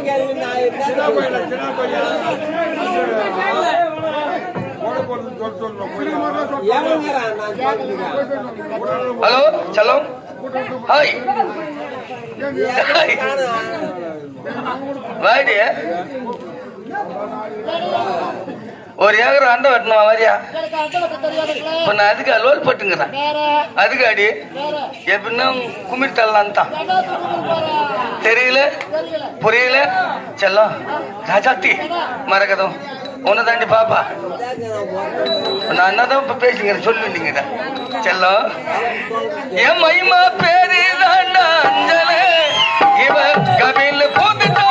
கேள்வி நான் என்ன எவங்கிறான் ஹலோ செல்லம் ஹாய் வாடி ஒரு ஏக்கர் அண்டை வெட்டணும் மாதிரியா இப்ப நான் அதுக்கு லோல் போட்டுங்கிறேன் அதுக்கு அடி. எப்படின்னா குமிழ் தள்ளலாம் தான். தெரியல? புரியல? செல்லம். ராஜாத்தி மறக்கதும் உன்னை தாண்டி பாப்பா. நான் என்னதான் இப்ப பேசுங்க சொல்லு நீங்க செல்லம் என் மைமா பேரு தாண்டா அஞ்சல இவ கபில போட்டுட்டாடா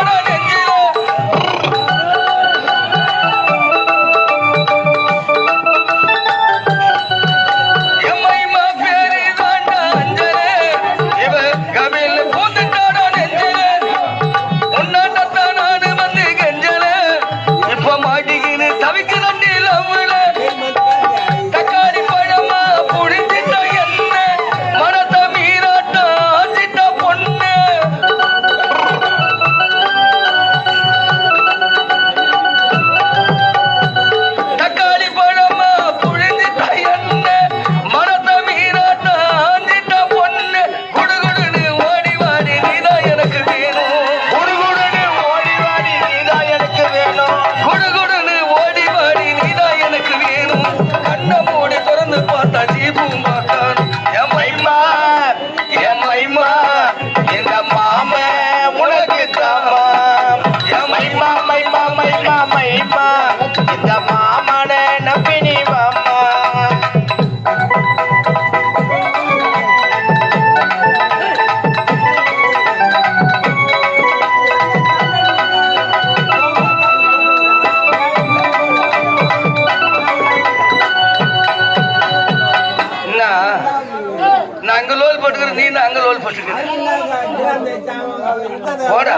மைமா இந்த மாமன நம்பினி மாமா நான் அங்க லோல் போட்டுக்கிறேன் நீ நான் அங்க லோல் போட்டுக்கிறேன்? போடா.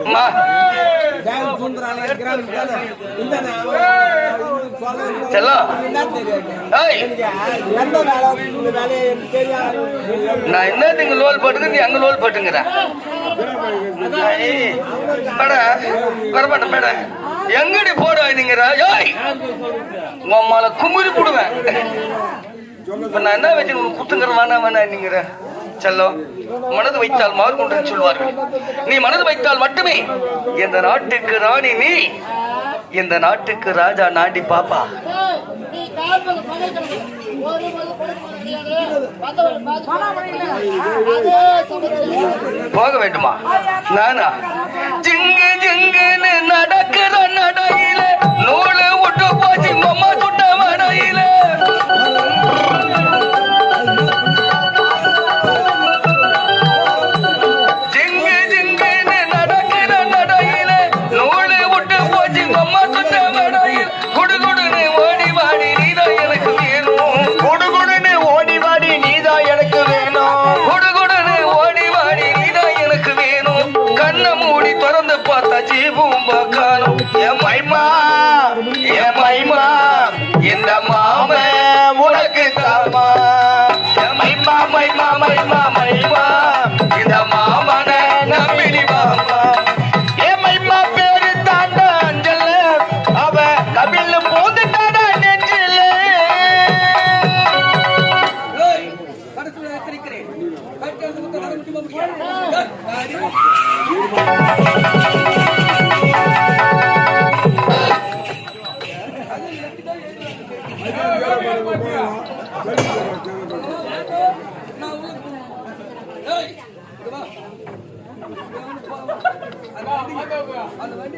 அம்மா செல்லம். ஏய். நான் என்ன இங்க லோல் போட்டுக்கிறேன் நீ அங்க லோல் போட்டுங்கிற பட வரமாட்டேன் மேட எங்கடி போட நீங்கிற ஏய் உம்மால குமுறி போடுவேன் இப்ப நான் என்ன வச்சு உனக்கு குத்துங்கிற வேணாம் வேணா நீங்கிற செல்லம் மனது வைத்தால் மாறுகொண்டு சொல்வார்கள். நீ மனது வைத்தால் மட்டுமே. இந்த நாட்டுக்கு ராணி நீ இந்த நாட்டுக்கு ராஜா நாண்டி பாப்பா. போக வேண்டுமா? நானா? ஜிங்கு ஜிங்குன்னு நடக்கிற நடையில நூலு என் மைமா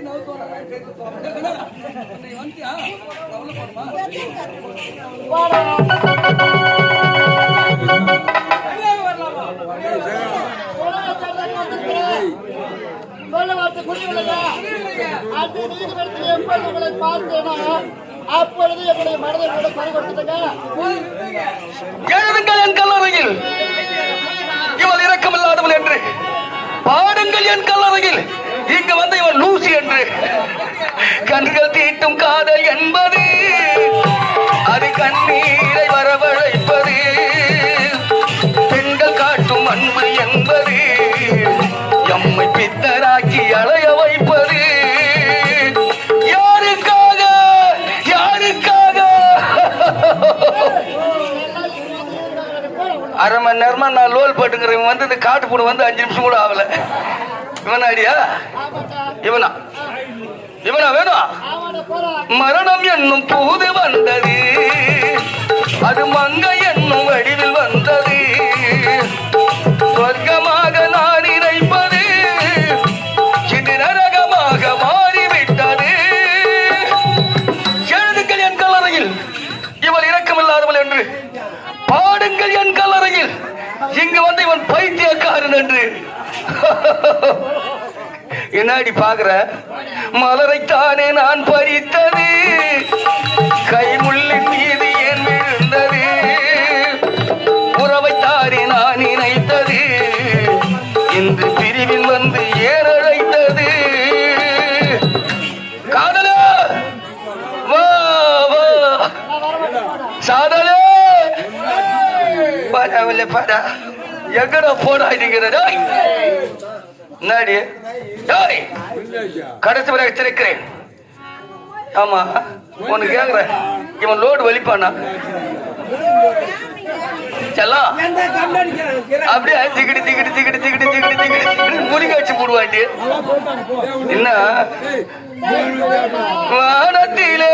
சொல்ல நீதிமன்றத்தில் உங்களை அப்பொழுது என்னுடைய மனதை கூட பறி எழுதுங்கள் என் கல்லறையில். இவள் இரக்கமில்லாதவள் என்று. பாடுங்கள் என் கல்லறையில். இங்கு வந்த இவன் லூசி மணி நேரமா நான் லோல் போட்டுக்கிறேன். இவன் வந்து இந்த காட்டு பூனை வந்து அஞ்சு நிமிஷம் கூட ஆகல. இவன் அடியா இவனா? இவனா வேணும்? மரணம் என்னும் தூது வந்தது. அது இங்கு வந்து இவன் பைத்தியக்காரன் என்று. என்னாடி பாக்குற? மலரைத்தானே நான் பறித்தது. கைமுள்ளின் மீது என் விழுந்தது? உறவைத்தானே நான் இணைத்தது. இன்று பிரிவில் வந்து ஏற பரவாயில்ல பரா எங்கடா போடா இருக்கிற என்னடி? டேய். கடைசி வரை வச்சிருக்கிறேன். ஆமா உனக்கு கேக்குறேன். இவன் லோடு வலிப்பானா? செல்லாம் அப்படியே திகிடி திகிடி திகிடி திகிடி திகிடி திகிடி திகிடி வச்சு போடுவாண்டி என்ன? வானத்திலே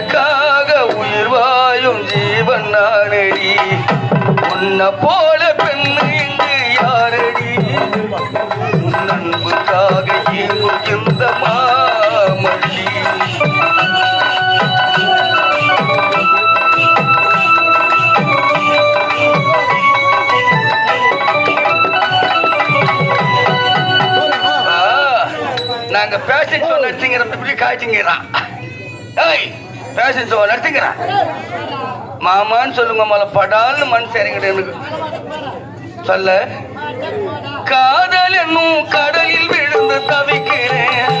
எனக்காக உயிர் வாயும் ஜீவன் நானடி. உன்னை போல பெண்ணு இங்கு யாரடி? நண்புக்காக அன்புக்காக இந்த மாமல்லி. ஆ, நாங்க பேஷன் ஷோ காய்ச்சிங்கிறான் ஏய் ஃபேஷன் ஷோ நடத்திக்கிறேன் மாமான்னு சொல்லுங்க மலை படால்னு மனசு இறங்கிட்டு எனக்கு சொல்ல. காதல் என்னும் கடலில் விழுந்து தவிக்கிறேன்.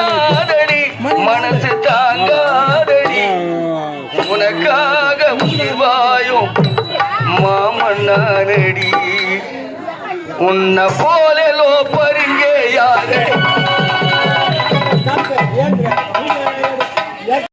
பேரு காதடி மனசு தாங்காதடி. உனக்காக உயிர்வாயும் மாமன்னானடி. உன்னை போல லோப்பருங்க யாரு தப்பு ஏன்